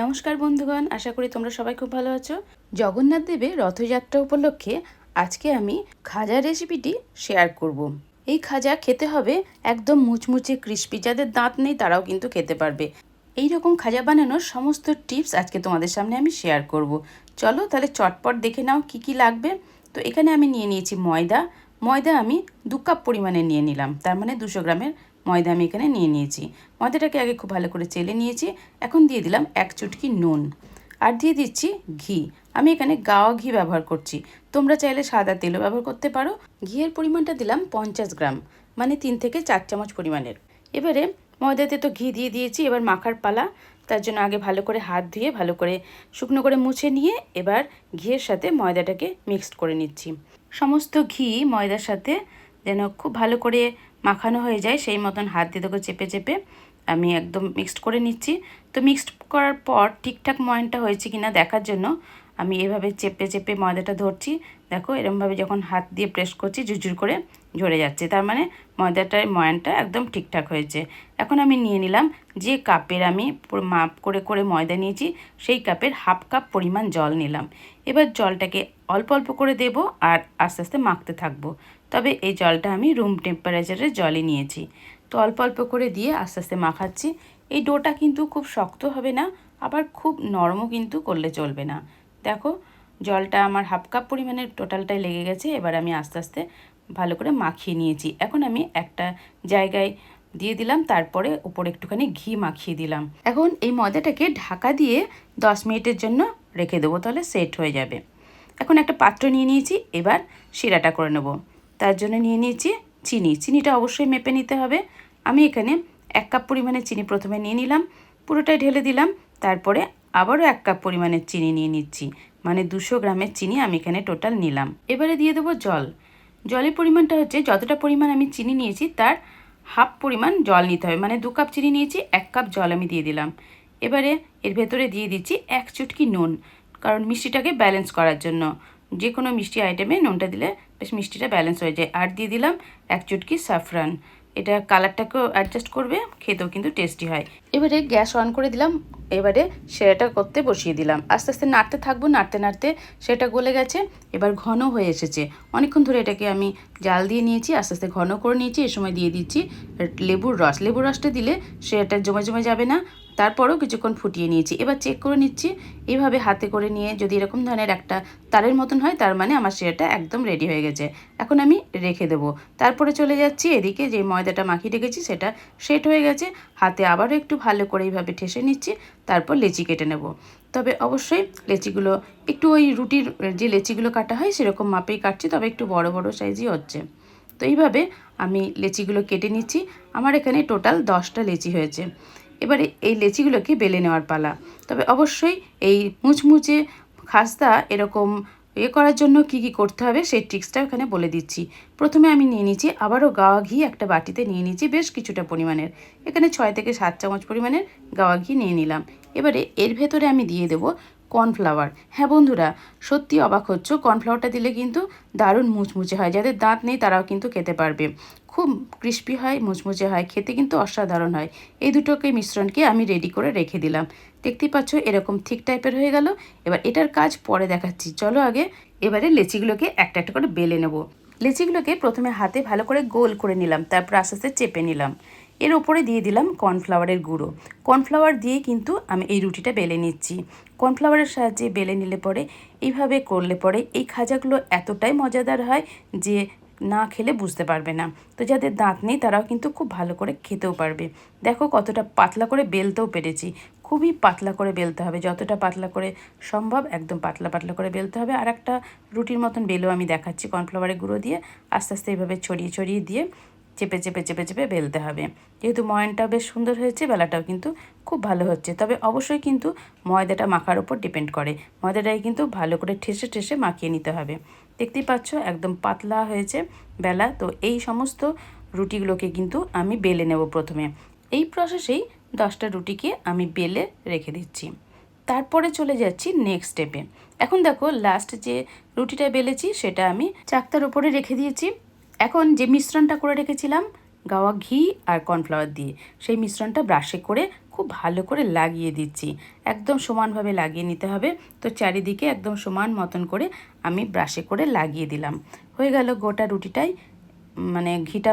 নমস্কার বন্ধুগণ, আশা করি তোমরা সবাই খুব ভালো আছো জগন্নাথ দেবের রথযাত্রা উপলক্ষে আজকে আমি খাজা রেসিপিটি শেয়ার করব। এই খাজা খেতে হবে একদম মুচমুচে ক্রিস্পি যাদের দাঁত নেই তারাও কিন্তু খেতে পারবে এই রকম খাজা বানানোর সমস্ত টিপস আজকে তোমাদের সামনে আমি শেয়ার করব। চলো তাহলে চটপট দেখে নাও কি কি লাগবে তো এখানে আমি নিয়ে নিয়েছি ময়দা ময়দা আমি দু কাপ পরিমাণে নিয়ে নিলাম, তার মানে দুশো গ্রামের ময়দা আমি এখানে নিয়ে নিয়েছি। ময়দাটাকে আগে খুব ভালো করে চেলে নিয়েছি। এখন দিয়ে দিলাম এক চুটকি নুন। আর দিয়ে দিচ্ছি ঘি। আমি এখানে গাওয়া ঘি ব্যবহার করছি। তোমরা চাইলে সাদা তেলও ব্যবহার করতে পারো। ঘিয়ের পরিমাণটা দিলাম পঞ্চাশ গ্রাম মানে তিন থেকে চার চামচ পরিমাণের। এবারে ময়দাতে তো ঘি দিয়ে দিয়েছি, এবার মাখার পালা। তার জন্য আগে ভালো করে হাত ধুয়ে, ভালো করে শুকনো করে মুছে নিয়ে এবার ঘিয়ের সাথে ময়দাটাকে মিক্সড করে নিচ্ছি। সমস্ত ঘি ময়দার সাথে যেন খুব ভালো করে মাখানো হয়ে যায়, সেই মতন হাত দিয়ে তোকে চেপে চেপে আমি একদম মিক্সড করে নিচ্ছি। তো মিক্সড করার পর ঠিকঠাক ময়নটা হয়েছে কিনা দেখার জন্য আমি এভাবে চেপে চেপে ময়দাটা ধরছি। দেখো এরমভাবে যখন হাত দিয়ে প্রেস করছি, ঝুরঝুর করে ঝরে যাচ্ছে। তার মানে ময়দাটার ময়ানটা একদম ঠিকঠাক হয়েছে। এখন আমি নিয়ে নিলাম যে কাপের আমি মাপ করে করে ময়দা নিয়েছি, সেই কাপের হাফ কাপ পরিমাণ জল নিলাম। এবার জলটাকে অল্প অল্প করে দেব আর আস্তে আস্তে মাখতে থাকব। তবে এই জলটা আমি রুম টেম্পারেচারের জলে নিয়েছি। তো অল্প অল্প করে দিয়ে আস্তে আস্তে মাখাচ্ছি। এই ডোটা কিন্তু খুব শক্ত হবে না, আবার খুব নরমও কিন্তু করলে চলবে না। দেখো, জলটা আমার হাফ কাপ পরিমাণের টোটালটাই লেগে গেছে, এবার আমি আস্তে আস্তে ভালো করে মাখিয়ে নিয়েছি। এখন আমি একটা জায়গায় দিয়ে দিলাম, তারপরে উপরে একটুখানি ঘি মাখিয়ে দিলাম। এখন এই ময়দাটাকে ঢাকা দিয়ে দশ মিনিটের জন্য রেখে দেবো, তাহলে সেট হয়ে যাবে। এখন একটা পাত্র নিয়ে নিয়েছি, এবার শিরাটা করে নেব। তার জন্য নিয়ে নিয়েছি চিনি। চিনিটা অবশ্যই মেপে নিতে হবে। আমি এখানে এক কাপ পরিমাণে চিনি প্রথমে নিয়ে নিলাম, পুরোটাই ঢেলে দিলাম, তারপরে আবারও এক কাপ পরিমাণে চিনি নিয়ে নিচ্ছি মানে দুশো গ্রামের চিনি আমি এখানে টোটাল নিলাম। এবারে দিয়ে দেবো জল। জলের পরিমাণটা হচ্ছে যতটা পরিমাণ আমি চিনি নিয়েছি তার হাফ পরিমাণ জল নিতে হবে মানে দু কাপ চিনি নিয়েছি, এক কাপ জল আমি দিয়ে দিলাম। এবারে এর ভেতরে দিয়ে দিচ্ছি এক চুটকি নুন, কারণ মিষ্টিটাকে ব্যালেন্স করার জন্য। যে কোনো মিষ্টি আইটেমে নুনটা দিলে বেশ মিষ্টিটা ব্যালেন্স হয়ে যায়। আর দিয়ে দিলাম এক চুটকি সাফরান এটা কালারটাকেও অ্যাডজাস্ট করবে, খেতেও কিন্তু টেস্টি হয়। এবারে গ্যাস অন করে দিলাম, এবারে সেটা করতে বসিয়ে দিলাম। আস্তে আস্তে নাড়তে থাকব, নাড়তে নাড়তে সেটা গলে গেছে, এবার ঘন হয়ে এসেছে। অনেকক্ষণ ধরে এটাকে আমি জাল দিয়ে নিয়েছি, আস্তে আস্তে ঘন করে নিয়েছি, এ সময় দিয়ে দিচ্ছি লেবুর রস। লেবুর রসটা দিলে সেটা জমে জমে যাবে না তারপরেও কিছুক্ষণ ফুটিয়ে নিয়েছি। এবার চেক করে নিচ্ছি। এইভাবে হাতে করে নিয়ে যদি এরকম ধরনের একটা তারের মতন হয়, তার মানে আমার সেটা একদম রেডি হয়ে গেছে। এখন আমি রেখে দেবো। তারপরে চলে যাচ্ছি এদিকে যে ময়দাটা মাখিয়ে রেখেছি, সেটা সেট হয়ে গেছে। হাতে আবারও একটু ভালো করে এইভাবে ঠেসে নিচ্ছি। তারপর লেচি কেটে নেব। তবে অবশ্যই লেচিগুলো, একটু ওই রুটির, যে লেচিগুলো কাটা হয়, সেরকম মাপেই কাটছি। তবে একটু বড় বড় সাইজই হচ্ছে। তো এইভাবে আমি লেচিগুলো কেটে নিচ্ছি। আমার এখানে টোটাল দশটা লেচি হয়েছে। এবারে এই লেচিগুলোকে বেলে নেওয়ার পালা। তবে অবশ্যই এই মুচমুচে খাস্তা এরকম এ করার জন্য কি কি করতে হবে সেই ট্রিক্সটা এখানে বলে দিচ্ছি। প্রথমে আমি নিয়ে নিচ্ছি, আবারও গাওয়া ঘি একটা বাটিতে নিয়ে নিচ্ছি বেশ কিছুটা পরিমাণের। এখানে ছয় থেকে সাত চামচ পরিমাণের গাওয়া ঘি নিয়ে নিলাম। এবারে এর ভেতরে আমি দিয়ে দেবো কর্নফ্লাওয়ার। হ্যাঁ বন্ধুরা সত্যি অবাক হচ্ছ, কর্নফ্লাওয়ারটা দিলে কিন্তু দারুণ মুচমুচে হয়, যাদের দাঁত নেই তারাও কিন্তু খেতে পারবে। খুব ক্রিস্পি হয়, মুচমুচে হয়, খেতে কিন্তু অসাধারণ হয়। এই দুটোকে মিশ্রণকে আমি রেডি করে রেখে দিলাম। দেখতেই পাচ্ছ, এরকম ঠিক টাইপের হয়ে গেল। এবার এটার কাজ পরে দেখাচ্ছি। চলো আগে এবারে লেচিগুলোকে একটা একটা করে বেলে নেব। লেচিগুলোকে প্রথমে হাতে ভালো করে গোল করে নিলাম, তারপর আস্তে আস্তে চেপে নিলাম। এর ওপরে দিয়ে দিলাম কর্নফ্লাওয়ারের গুঁড়ো। কর্নফ্লাওয়ার দিয়ে কিন্তু আমি এই রুটিটা বেলে নিচ্ছি। কর্নফ্লাওয়ারের সাহায্যে বেলে নিলে পরে, এইভাবে করলে পরে এই খাজাগুলো এতটাই মজাদার হয় যে না খেলে বুঝতে পারবে না। তো যাদের দাঁত নেই তারাও কিন্তু খুব ভালো করে খেতেও পারবে। দেখো কতটা পাতলা করে বেলতেও পেরেছি। খুবই পাতলা করে বেলতে হবে। যতটা পাতলা করে সম্ভব একদম পাতলা পাতলা করে বেলতে হবে। আর একটা রুটির মতন বেলেও আমি দেখাচ্ছি কর্নফ্লাওয়ারের গুঁড়ো দিয়ে। আস্তে আস্তে এইভাবে ছড়িয়ে ছড়িয়ে দিয়ে চেপে চেপে চেপে চেপে বেলতে হবে। যেহেতু ময়নটা বেশ সুন্দর হয়েছে, বেলাটাও কিন্তু খুব ভালো হচ্ছে। তবে অবশ্যই কিন্তু ময়দাটা মাখার উপর ডিপেন্ড করে। ময়দাটাকে কিন্তু ভালো করে ঠেসে ঠেসে মাখিয়ে নিতে হবে। দেখতেই পাচ্ছ, একদম পাতলা হয়েছে বেলা। তো এই সমস্ত রুটিগুলোকে কিন্তু আমি বেলে নেব প্রথমে। এই প্রসেসেই দশটা রুটিকে আমি বেলে রেখে দিচ্ছি। তারপরে চলে যাচ্ছি নেক্সট স্টেপে এখন দেখো লাস্ট যে রুটিটা বেলেছি, সেটা আমি চাকতার উপরে রেখে দিয়েছি। এখন যে মিশ্রণটা করে রেখেছিলাম, গাওয়া ঘি আর কর্নফ্লাওয়ার দিয়ে, সেই মিশ্রণটা ব্রাশে করে খুব ভালো করে লাগিয়ে দিচ্ছি। একদম সমানভাবে লাগিয়ে নিতে হবে। তো চারিদিকে একদম সমান মতন করে আমি ব্রাশে করে লাগিয়ে দিলাম। হয়ে গেল গোটা রুটিটাই। মানে ঘিটা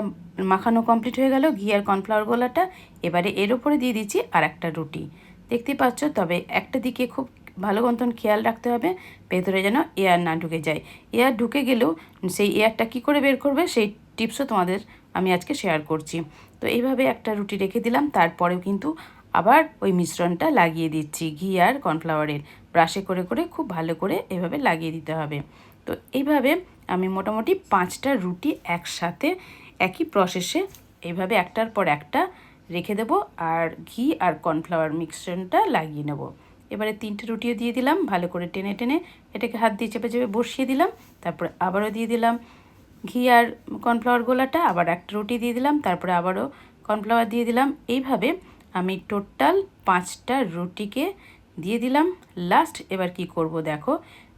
মাখানো কমপ্লিট হয়ে গেল। ঘি আর কর্নফ্লাওয়ার গোলাটা এবারে এর ওপরে দিয়ে দিচ্ছি আর একটা রুটি। দেখতে পাচ্ছ তবে একটা দিকে খুব ভালো মতন খেয়াল রাখতে হবে, ভেতরে যেন এয়ার না ঢুকে যায়। এয়ার ঢুকে গেলেও সেই এয়ারটা কি করে বের করবে, সেই টিপসও তোমাদের আমি আজকে শেয়ার করছি। তো এইভাবে একটা রুটি রেখে দিলাম, তারপরেও কিন্তু আবার ওই মিশ্রণটা লাগিয়ে দিচ্ছি, ঘি আর কর্নফ্লাওয়ারের ব্রাশে করে করে খুব ভালো করে এভাবে লাগিয়ে দিতে হবে। তো এইভাবে আমি মোটামুটি পাঁচটা রুটি একসাথে একই প্রসেসে এইভাবে একটার পর একটা রেখে দেবো, আর ঘি আর কর্নফ্লাওয়ার মিক্সচারটা লাগিয়ে নেব। এবারে তিনটে রুটিও দিয়ে দিলাম, ভালো করে টেনে টেনে এটাকে হাত দিয়ে চেপে চেপে বসিয়ে দিলাম, তারপরে আবারও দিয়ে দিলাম ঘি আর কর্নফ্লাওয়ার গোলাটা, আবার একটা রুটি দিয়ে দিলাম, তারপরে আবারও কর্নফ্লাওয়ার দিয়ে দিলাম। এইভাবে আমি টোটাল পাঁচটা রুটিকে দিয়ে দিলাম। লাস্ট এবার কি করব দেখো,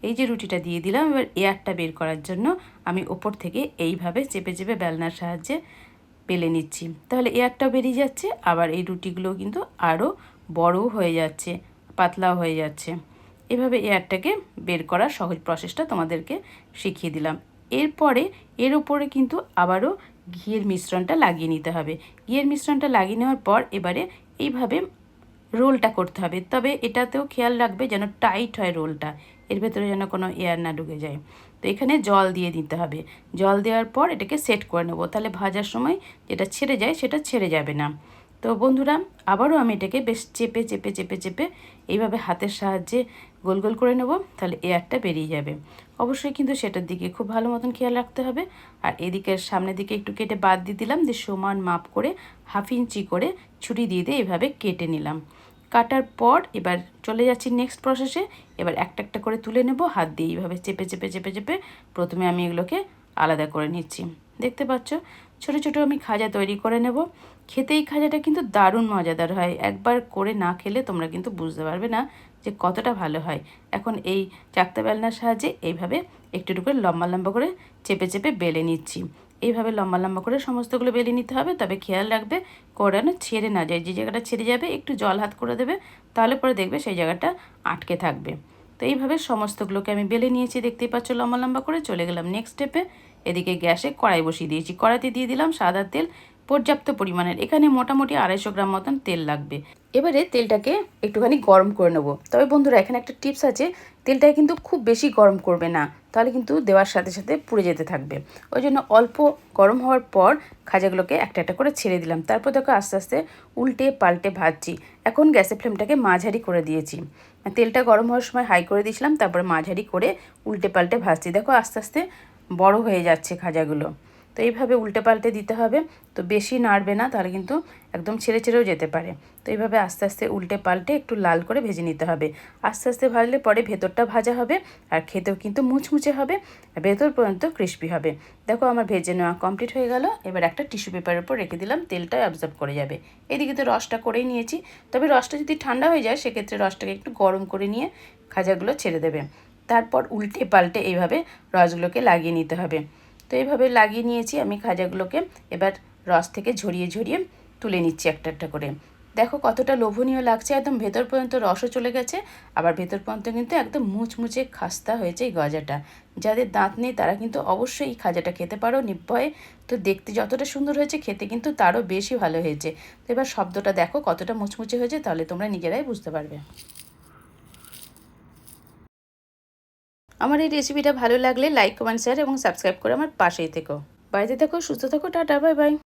এই যে রুটিটা দিয়ে দিলাম, এবার এয়ারটা বের করার জন্য আমি ওপর থেকে এইভাবে চেপে চেপে বেলনার সাহায্যে পেলে নিচ্ছি। তাহলে এয়ারটাও বেরিয়ে যাচ্ছে, আবার এই রুটিগুলো কিন্তু আরও বড়ও হয়ে যাচ্ছে। পাতলাও হয়ে যাচ্ছে। এভাবে এয়ারটাকে বের করার সহজ প্রসেসটা তোমাদেরকে শিখিয়ে দিলাম। এরপরে এর উপরে কিন্তু আবারও ঘিয়ের মিশ্রণটা লাগিয়ে নিতে হবে। ঘিয়ের মিশ্রণটা লাগিয়ে নেওয়ার পর এবারে এইভাবে রোলটা করতে হবে। তবে এটাতেও খেয়াল রাখবে যেন টাইট হয় রোলটা। এর ভেতরে যেন কোনো এয়ার না ঢুকে যায়। তো এখানে জল দিয়ে দিতে হবে। জল দেওয়ার পর এটাকে সেট করে নেব। তাহলে ভাজার সময় যেটা ছেড়ে যায় সেটা ছেড়ে যাবে না। তো বন্ধুরা, আবারও আমি এটাকে বেশ চেপে চেপে চেপে চেপে এইভাবে হাতের সাহায্যে গোল গোল করে নেব, তাহলে এয়ারটা বেরিয়ে যাবে। অবশ্যই কিন্তু সেটার দিকে খুব ভালো মতন খেয়াল রাখতে হবে। আর এদিকের সামনের দিকে একটু কেটে বাদ দিয়ে দিলাম, দিয়ে সমান মাপ করে হাফ ইঞ্চি করে ছুরি দিয়ে দিয়ে এইভাবে কেটে নিলাম। কাটার পর এবার চলে যাচ্ছি নেক্সট প্রসেসে। এবার একটা একটা করে তুলে নেব, হাত দিয়ে এইভাবে চেপে চেপে চেপে চেপে প্রথমে আমি এগুলোকে আলাদা করে নিচ্ছি। দেখতে পাচ্ছ? ছোট ছোট আমি খাজা তৈরি করে নেব। খেতে এই খাজাটা কিন্তু দারুণ মজাদার হয়। একবার করে না খেলে তোমরা কিন্তু বুঝতে পারবে না যে কতটা ভালো হয়। এখন এই চাকতা বেলনার সাহায্যে এইভাবে একটু করে লম্বা লম্বা করে চেপে চেপে বেলে নিচ্ছি। এইভাবে লম্বা লম্বা করে সমস্তগুলো বেলে নিতে হবে। তবে খেয়াল রাখবে কোড়ানো ছেড়ে না যায়। যে জায়গাটা ছেড়ে যাবে, একটু জল হাত করে দেবে, তাহলে পরে দেখবে সেই জায়গাটা আটকে থাকবে। তো এইভাবে সমস্তগুলোকে আমি বেলে নিয়েছি। দেখতেই পাচ্ছ লম্বা লম্বা করে। চলে গেলাম নেক্সট স্টেপে এদিকে গ্যাসে কড়াই বসিয়ে দিয়েছি। কড়াইতে দিয়ে দিলাম সাদা তেল, পর্যাপ্ত পরিমাণের। এখানে মোটামুটি আড়াইশো গ্রাম মতন তেল লাগবে। এবারে তেলটাকে একটুখানি গরম করে নেব। তবে বন্ধুরা, এখানে একটা টিপস আছে তেলটাকে কিন্তু খুব বেশি গরম করবে না, তাহলে কিন্তু দেওয়ার সাথে সাথে পুড়ে যেতে থাকবে। ওই জন্য অল্প গরম হওয়ার পর খাজাগুলোকে একটা একটা করে ছেড়ে দিলাম। তারপর দেখো আস্তে আস্তে উল্টে পাল্টে ভাজছি। এখন গ্যাসের ফ্লেমটাকে মাঝারি করে দিয়েছি। তেলটা গরম হওয়ার সময় হাই করে দিয়েছিলাম, তারপরে মাঝারি করে উল্টে পাল্টে ভাজছি। দেখো আস্তে আস্তে বড় হয়ে যাচ্ছে খাজাগুলো। তো এইভাবে উল্টে পাল্টে দিতে হবে। তো বেশি নাড়বে না, তাহলে কিন্তু একদম ছেড়ে ছেড়েও যেতে পারে। তো এইভাবে আস্তে আস্তে উল্টে পাল্টে একটু লাল করে ভেজে নিতে হবে। আস্তে আস্তে ভাজলে পরে ভেতরটা ভাজা হবে আর খেতেও কিন্তু মুচমুচে হবে। আর ভেতর পর্যন্ত ক্রিস্পি হবে। দেখো আমার ভেজে নেওয়া কমপ্লিট হয়ে গেল। এবার একটা টিস্যু পেপারের উপর রেখে দিলাম, তেলটা অবজার্ভ করে যাবে। এদিকে তো রসটা করেই নিয়েছি। তবে রসটা যদি ঠান্ডা হয়ে যায়, সেক্ষেত্রে রসটাকে একটু গরম করে নিয়ে খাজাগুলো ছেড়ে দেবে। তারপর উল্টে পাল্টে এইভাবে রসগুলোকে লাগিয়ে নিতে হবে। তো এইভাবে লাগিয়ে নিয়েছি, আমি খাজাগুলোকে এবার রস থেকে ঝরিয়ে ঝরিয়ে তুলে নিচ্ছি একটা একটা করে। দেখো কতটা লোভনীয় লাগছে, একদম ভেতর পর্যন্ত রসও চলে গেছে, আবার ভেতর পর্যন্ত কিন্তু একদম মুচমুচে খাস্তা হয়েছে এই গজাটা। যাদের দাঁত নেই তারা কিন্তু অবশ্যই এই খাজাটা খেতে পারো নির্ভয়ে। তো দেখতে যতটা সুন্দর হয়েছে, খেতে কিন্তু তারও বেশি ভালো হয়েছে। তো এবার শব্দটা দেখো কতটা মুচমুচে হয়েছে, তাহলে তোমরা নিজেরাই বুঝতে পারবে। আমার এই রেসিপিটা ভালো লাগলে লাইক কমেন্ট শেয়ার এবং সাবস্ক্রাইব করে আমার পাশেই থেকো। বাড়িতে থেকো, সুস্থ থেকো, টাটা বাই বাই